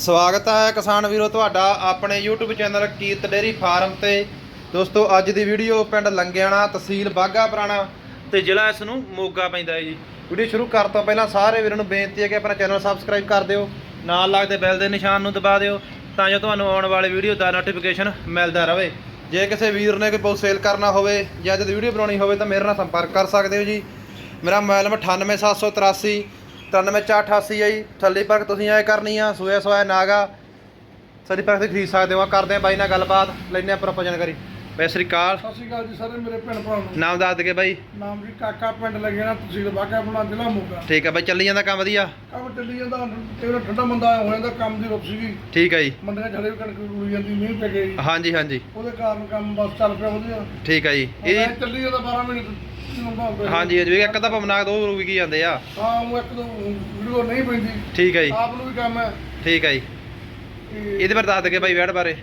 ਸਵਾਗਤ ਹੈ ਕਿਸਾਨ ਵੀਰੋ ਤੁਹਾਡਾ ਆਪਣੇ YouTube channel Kirat dairy farm ਤੇ। ਦੋਸਤੋ, ਅੱਜ ਦੀ ਵੀਡੀਓ ਪਿੰਡ ਲੰਗਿਆਣਾ ਤਹਿਸੀਲ ਬਾਗਾ ਪੁਰਾਣਾ ਤੇ ਜ਼ਿਲ੍ਹਾ ਇਸ ਨੂੰ ਮੋਗਾ ਪੈਂਦਾ ਹੈ ਜੀ। ਵੀਡੀਓ ਸ਼ੁਰੂ ਕਰਨ ਤੋਂ ਪਹਿਲਾਂ ਸਾਰੇ ਵੀਰਾਂ ਨੂੰ ਬੇਨਤੀ ਹੈ ਕਿ ਆਪਣਾ ਚੈਨਲ ਸਬਸਕ੍ਰਾਈਬ ਕਰ ਦਿਓ, ਨਾਲ ਲੱਗਦੇ ਬੈਲ ਦੇ ਨਿਸ਼ਾਨ ਨੂੰ ਦਬਾ ਦਿਓ ਤਾਂ ਜੋ ਤੁਹਾਨੂੰ ਆਉਣ ਵਾਲੇ ਵੀਡੀਓ ਦਾ ਨੋਟੀਫਿਕੇਸ਼ਨ ਮਿਲਦਾ ਰਹੇ। ਜੇ ਕਿਸੇ ਵੀਰ ਨੇ ਕੋਈ ਬਹੁਤ ਸੇਲ ਕਰਨਾ ਹੋਵੇ ਜਾਂ ਜਦ ਵੀਡੀਓ ਬਣਾਉਣੀ ਹੋਵੇ ਤਾਂ ਮੇਰੇ ਨਾਲ ਸੰਪਰਕ ਕਰ ਸਕਦੇ ਹੋ ਜੀ। ਮੇਰਾ ਮੋਬਾਈਲ ਨੰਬਰ 98783 93488 ਹੈ ਜੀ ਥੱਲੇ ਪਰਕ ਤੁਸੀਂ ਐ ਕਰਨੀ ਆ ਸੋਇਆ ਸੋਇਆ ਨਾਗਾ। ਸਾਡੀ ਪਰਕ ਤੇ ਖਰੀਦ ਸਕਦੇ ਹੋ ਕਰਦੇ ਆ ਬਾਈ ਨਾਲ ਗੱਲਬਾਤ ਲੈਣੇ ਆ ਪ੍ਰੋਪਰ ਜਾਣਕਾਰੀ ਬਈ ਸ੍ਰੀ ਅਕਾਲ। ਸਤਿ ਸ਼੍ਰੀ ਅਕਾਲ ਜੀ ਸਾਰੇ ਮੇਰੇ ਭੈਣ ਭਰਾ ਨੂੰ। ਨਾਮ ਦੱਸ ਦਗੇ ਬਾਈ। ਨਾਮ ਜੀ ਕਾਕਾ ਪਿੰਡ ਲੱਗੇ ਨਾ ਤਹਿਸੀਲ ਬਾਗਾ ਬਣਾ ਜ਼ਿਲ੍ਹਾ ਮੋਗਾ। ਠੀਕ ਆ ਬਾਈ ਚੱਲੀ ਜਾਂਦਾ ਕੰਮ ਵਧੀਆ? ਕੰਮ ਚੱਲੀ ਜਾਂਦਾ ਤੇ ਠੰਡਾ ਮੰਦਾ ਹੋ ਜਾਂਦਾ ਕੰਮ ਦੀ ਰੁਕ ਸੀਗੀ। ਠੀਕ ਆ ਜੀ। ਮੰਡੀਆਂ ਛੜੇ ਕਣਕ ਰੁੜੀ ਜਾਂਦੀ ਮੀਂਹ ਪੈ ਜੀ। ਹਾਂਜੀ ਹਾਂਜੀ। ਉਹਦੇ ਕਾਰਨ ਕੰਮ ਬਸ ਚੱਲ ਪਿਆ ਵਧੀਆ। ਠੀਕ ਆ ਜੀ। ਇਹ ਇਹ ਚੱਲੀ ਜਾਂਦਾ 12 ਮਿੰਟ ਲੰਬਾ ਹੋ ਗਿਆ ਹਾਂਜੀ ਜੀ ਇੱਕ ਤਾਂ ਭਵਨਾਕ ਦੋ ਰੁਕ ਕੀ ਜਾਂਦੇ ਆ। ਹਾਂ ਉਹ ਇੱਕ ਦੋ ਵੀਡੀਓ ਨਹੀਂ ਪੈਂਦੀ। ਠੀਕ ਆ ਜੀ। ਆਪ ਨੂੰ ਵੀ ਕੰਮ ਹੈ ਠੀਕ ਆ ਜੀ। ਇਹਦੇ ਬਾਰੇ ਦੱਸ ਦਗੇ ਬਾਈ ਵੈੜ ਬਾਰੇ।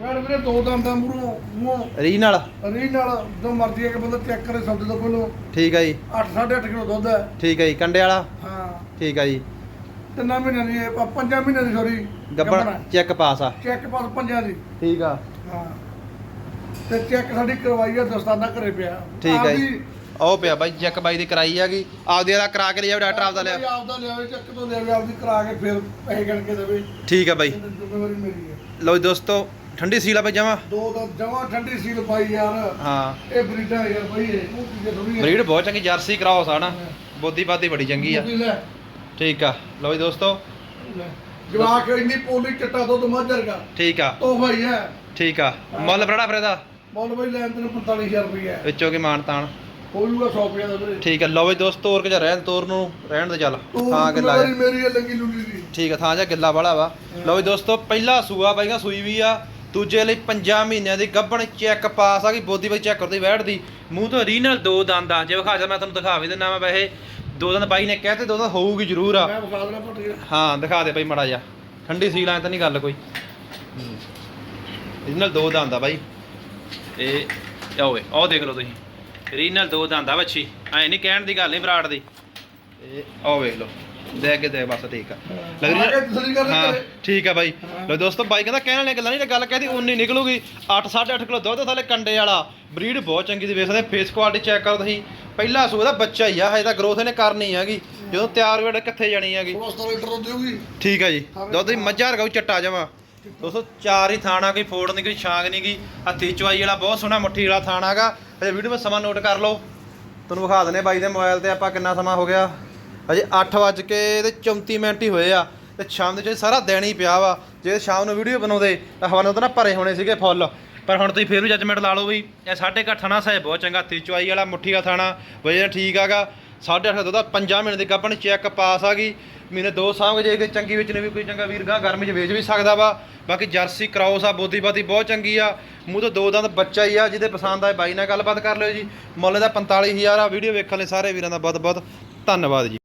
ਮੈਂ ਵੀਰੇ ਦੋ ਦੰਦਾਂ ਮੂਰੋਂ ਮੂੰਹ ਰੀ ਨਾਲ। ਰੀਝ ਨਾਲ ਜੋ ਮਰਜ਼ੀ ਹੈ ਕਿ ਬੰਦਾ ਚੈੱਕ ਕਰੇ ਸਬਜ਼ੀ ਤੋਂ ਪਹਿਲਾਂ ਠੀਕ ਆ ਜੀ। 8 8.5 ਕਿਲੋ ਦੁੱਧ ਹੈ ਠੀਕ ਆ ਜੀ ਕੰਡੇ ਵਾਲਾ। ਹਾਂ। ਠੀਕ ਆ ਜੀ। ਤਿੰਨਾਂ ਮਹੀਨਿਆਂ ਦੀ ਇਹ, ਪੰਜਾਂ ਮਹੀਨਿਆਂ ਦੀ ਸੌਰੀ ਗੱਬਣ। ਚੈੱਕ ਪਾਸ ਆ। ਚੈੱਕ ਪਾਸ ਪੰਜਾਂ ਦੀ। ਠੀਕ ਆ। ਹਾਂ। ਤੇ ਚੈੱਕ ਸਾਡੀ ਕਰਵਾਈ ਆ ਦਸਤਾਨਾ ਘਰੇ ਪਿਆ। ਠੀਕ ਹੈ ਜੀ। ਉਹ ਪਿਆ ਬਾਈ ਚੈੱਕ ਬਾਈ ਦੀ ਕਰਾਈ ਹੈਗੀ। ਆਪਦੀ ਦਾ ਕਰਾ ਕੇ ਲਿਆ ਡਾਕਟਰ ਆਪਦਾ ਲਿਆ। ਆਪਦੀ ਆਪਦਾ ਲਿਆਵੇ ਚੈੱਕ ਤੋਂ ਲਿਆਵੇ ਆਪਦੀ ਕਰਾ ਕੇ ਫਿਰ ਪੈਸੇ ਗਣ ਕੇ ਦੇਵੇ। ਠੀਕ ਆ ਬਾਈ। ਜ਼ਿੰਮੇਵਾਰੀ ਮੇਰੀ ਹੈ। ਲਓ ਜੀ ਦੋਸਤੋ ਠੰਡੀ ਸੀਲ ਆ ਬਾਈ ਜਮਾ? ਦੋ ਦਾ ਜਮਾ ਠੰਡੀ ਸੀਲ ਪਾਈ ਯਾਰ। ਹਾਂ। ਇਹ ਬਰੀਡਾ ਯਾਰ ਬਈ ਇਹ ਉਹ ਕੀ ਥੋੜੀ ਹੈ ਬਰੀਡ ਬਹੁਤ ਚੰਗੀ ਜਰਸੀ ਕਰਾਉਸ ਆ ਨਾ ਬੋਦੀ ਬਾਦੀ ਬੜੀ ਚੰਗੀ ਆ। ਠੀਕ ਆ। ਲਓ ਜੀ ਦੋਸਤੋ। ਜਵਾਕ ਇੰਨੀ ਪੋਲੀ ਚਿੱਟਾ ਦੁੱਧ ਮੱਝਰਗਾ ਠੀਕ ਆ। ਉਹ ਭਾਈ ਹੈ। ਠੀਕ ਆ। ਮੁੱਲ ਬੜਾ ਫਿਰ ਇਹਦਾ। ਮੁੱਲ ਬਈ ਲੈਣ ਤੈਨੂੰ 45000 ਰੁਪਏ ਹੈ ਵਿੱਚੋਂ ਕੀ ਮਾਨ ਤਾਨ ਹੋ ਜੂਗਾ 100 ਰੁਪਏ ਦਾ ਵੀਰੇ। ਠੀਕ ਆ ਲਓ ਜੀ ਦੋਸਤੋ ਤੋਰ ਕੇ ਜਾ ਰਹਿਣ ਤੋਰ ਨੂੰ ਰਹਿਣ ਦੇ ਚੱਲ। ਥਾਂ ਗਿੱਲਾ ਜਾ ਮੇਰੀ ਹੈ ਲੰਗੀ ਲੁੰਗੀ ਦੀ। ਠੀਕ ਆ ਥਾਂ ਜਾ ਗਿੱਲਾ ਵਾਲਾ ਵਾ। ਲਓ ਜੀ ਦੋਸਤੋ ਪਹਿਲਾ ਸੂਆ ਬਾਈਗਾ ਸੂਈ ਵੀ ਆ ਦੂਜੇ ਲਈ 5 ਮਹੀਨਿਆਂ ਦੀ ਗੱਭਣ ਚੈੱਕ ਪਾਸ ਆ ਗਈ ਬੋਦੀ ਬਾਈ ਚੈੱਕ ਕਰਦੀ ਵੈੜ ਦੀ ਮੂੰਹ ਤੋਂ ਰੀਨਲ ਦੋ ਦੰਦ ਆ ਜੇ ਵਿਖਾ ਜਾ ਮੈਂ ਤੁਹਾਨੂੰ ਦਿਖਾ ਵੀ ਦਿੰਦਾ ਮੈਂ ਵੈਸੇ। ਦੋ ਦੰਦ ਬਾਈ ਨੇ ਕਹਿਤੇ ਦੋ ਦੰਦ ਹੋਊਗੀ ਜ਼ਰੂਰ ਆ। ਮੈਂ ਬਖਾ ਦੇਣਾ ਭੱਟ ਗਿਆ ਹਾਂ ਦਿਖਾ ਦੇ ਬਾਈ ਮੜਾ ਜਾ ਠੰਡੀ ਸੀਲ ਐ ਤਾਂ ਨਹੀਂ ਗੱਲ ਕੋਈ। ਇਹਦੇ ਨਾਲ ਦੋ ਦੰਦ ਆ ਬਾਈ। ਇਹ ਓਏ ਉਹ ਦੇਖ ਲਓ ਤੁਸੀਂ। ਰੀਨਲ ਦੋ ਦੰਦ ਬੱਚੀ ਐ ਨਹੀਂ ਕਹਿਣ ਦੀ ਗੱਲ ਨਹੀਂ ਬਰਾੜ ਦੀ। ਇਹ ਉਹ ਵੇਖ ਲਓ। ਦੇ ਕੇ ਦੇ ਬਸ ਠੀਕ ਆ। ਲੱਗ ਰਹੀ ਆ ਤਸੱਲੀ ਕਰ ਹਾਂ। ਠੀਕ ਆ ਬਾਈ। ਲੋ ਦੋਸਤੋ ਬਾਈ ਕਹਿੰਦਾ ਕਹਿਣ ਵਾਲੀਆਂ ਗੱਲਾਂ ਨਹੀਂ ਤੇ ਗੱਲ ਕਹਿਦੀ ਉਨੀ ਨਿਕਲੂਗੀ। 8 8.5 ਕਿਲੋ ਦੁੱਧ ਥੱਲੇ ਕੰਡੇ ਵਾਲਾ। ਬਰੀਡ ਬਹੁਤ ਚੰਗੀ ਦੀ ਵੇਖ ਸਕਦੇ ਫੇਸ ਕੁਆਲਿਟੀ ਚੈੱਕ ਕਰੋ ਤੁਸੀਂ। ਪਹਿਲਾ ਸੂਆ ਦਾ ਬੱਚਾ ਹੀ ਆ ਹਜੇ ਤਾਂ ਗਰੋਥ ਇਹਨੇ ਕਰਨੀ ਹੈਗੀ। ਜਦੋਂ ਤਿਆਰ ਵੇੜ ਕਿੱਥੇ ਜਾਣੀ ਹੈਗੀ। 16 ਲੀਟਰ ਦੁੱਧ ਦੇਊਗੀ ਠੀਕ ਆ ਜੀ। ਦੁੱਧ ਦੀ ਮੱਝਾਂ ਰਗਾਉ ਚੱਟਾ ਜਮਾ। ਦੋਸਤੋ, ਚਾਰ ਹੀ ਥਾਣਾ ਕੋਈ ਫੋੜ ਨਹੀਂ ਕੋਈ ਛਾਂਗ ਨਹੀਂ ਗਈ। ਹੱਥੀ ਚਵਾਈ ਵਾਲਾ ਬਹੁਤ ਸੋਹਣਾ ਮੁੱਠੀ ਵਾਲਾ ਥਾਣਾ ਹੈਗਾ। ਅਜੇ ਵੀਡੀਓ ਵਿੱਚ ਸਮਾਂ ਨੋਟ ਕਰ ਲਓ। ਤੁਹਾਨੂੰ ਵਿਖਾ ਦਨੇ ਬਾਈ ਦੇ ਮੋਬਾਈਲ ਤੇ ਆਪਾਂ ਕਿੰਨਾ ਸਮਾਂ ਹੋ ਗਿਆ। ਅਜੇ 8 ਵੱਜ ਕੇ ਤੇ 34 ਮਿੰਟ ਹੀ ਹੋਏ ਆ। ਤੇ ਸ਼ਾਮ ਦੇ ਚ ਸਾਰਾ ਦਿਨ ਹੀ ਪਿਆ ਵਾ। ਜੇ ਸ਼ਾਮ ਨੂੰ ਵੀਡੀਓ ਬਣਾਉਂਦੇ, ਤਾਂ ਹਵਾਨੇ ਤਾਂ ਨਾ ਭਰੇ ਹੋਣੇ ਸੀਗੇ ਫੁੱਲ। ਪਰ ਹੁਣ ਤੁਸੀਂ ਫੇਰ ਵੀ ਜੱਜਮੈਂਟ ਲਾ ਲਓ ਵੀ, ਇਹ ਸਾਢੇ ਕੁ ਥਾਣਾ ਸਾਹਿਬ ਬਹੁਤ ਚੰਗਾ ਹੱਥੀ ਚਵਾਈ ਵਾਲਾ ਮੁੱਠੀ ਵਾਲਾ ਥਾਣਾ। ਵਜੇ ਠੀਕ ਆਗਾ ਸਾਢੇ ਅੱਠ ਦਾ 5 ਮਿੰਟ ਦੀ ਗੱਪਣ ਚੈੱਕ ਪਾਸ ਆ ਗਈ। ਮਹੀਨੇ ਦੋ ਸਾਂਭ ਜੇ ਕਿ ਚੰਗੀ ਵਿੱਚ ਨੇ ਵੀ ਕੋਈ ਚੰਗਾ ਵੀਰ ਗਾਂ ਗਰਮੀ 'ਚ ਵੇਚ ਵੀ ਸਕਦਾ ਵਾ। ਬਾਕੀ ਜਰਸੀ ਕਰਾਉਸ ਆ ਬੋਦੀ ਬਾਦੀ ਬਹੁਤ ਚੰਗੀ ਆ। ਮੂੰਹ ਤੋਂ ਦੋ ਦੰਦ ਬੱਚਾ ਹੀ ਆ, ਜਿਹਦੇ ਪਸੰਦ ਆਏ ਬਾਈ ਨਾਲ ਗੱਲਬਾਤ ਕਰ ਲਿਓ ਜੀ। ਮੁੱਲ ਦਾ 45000 ਆ, ਵੀਡੀਓ ਵੇਖਣ ਲਈ ਸਾਰੇ ਵੀਰਾਂ ਦਾ ਬਹੁਤ ਬਹੁਤ ਧੰਨਵਾਦ ਜੀ।